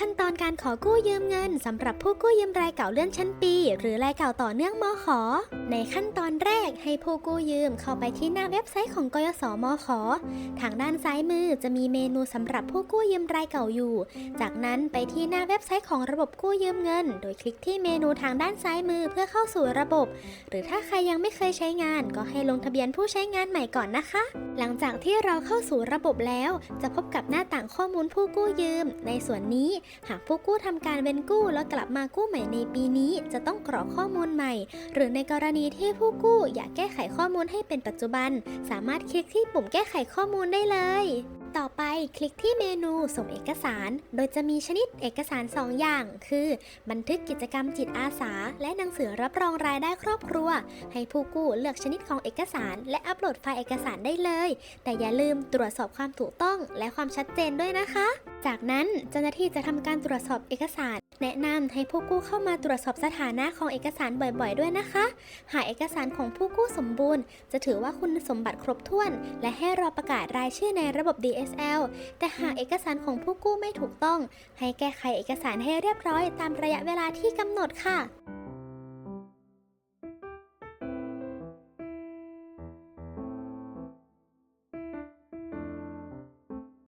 ขั้นตอนการขอกู้ยืมเงินสำหรับผู้กู้ยืมรายเก่าเลื่อนชั้นปี หรือรายเก่าต่อเนื่องมขในขั้นตอนแรกให้ผู้กู้ยืมเข้าไปที่หน้าเว็บไซต์ของกยศมขทางด้านซ้ายมือจะมีเมนูสำหรับผู้กู้ยืมรายเก่าอยู่ จากนั้นไปที่หน้าเว็บไซต์ของระบบกู้ยืมเงิน โดยคลิกที่เมนูทางด้านซ้ายมือเพื่อเข้าสู่ระบบ หรือถ้าใครยังไม่เคยใช้งาน ก็ให้ลงทะเบียนผู้ใช้งานใหม่ก่อนนะคะ หลังจากที่เราเข้าสู่ระบบแล้ว จะพบกับหน้าต่างข้อมูลผู้กู้ยืม ในส่วนนี้หากผู้กู้ทำการเว้นกู้แล้วกลับมากู้ใหม่ในปีนี้ จะต้องกรอกข้อมูลใหม่ หรือในกรณีที่ผู้กู้อยากแก้ไขข้อมูลให้เป็นปัจจุบัน สามารถคลิกที่ปุ่มแก้ไขข้อมูลได้เลย ต่อไปคลิกที่เมนูส่งเอกสาร โดยจะมีชนิดเอกสาร 2 อย่าง คือ บันทึกกิจกรรมจิตอาสา และหนังสือรับรองรายได้ครอบครัว ให้ผู้กู้เลือกชนิดของเอกสาร และอัปโหลดไฟล์เอกสารได้เลย แต่อย่าลืมตรวจสอบความถูกต้องและความชัดเจนด้วยนะคะ จากนั้นเจ้าหน้าที่จะทำการตรวจสอบเอกสาร แนะนำให้ผู้กู้เข้ามาตรวจสอบสถานะของเอกสารบ่อยๆ ด้วยนะคะ หากเอกสารของผู้กู้สมบูรณ์ จะถือว่าคุณสมบัติครบถ้วน และให้รอประกาศรายชื่อในระบบ DSL แต่หากเอกสารของผู้กู้ไม่ถูกต้อง ให้แก้ไขเอกสารให้เรียบร้อยตามระยะเวลาที่กำหนดค่ะ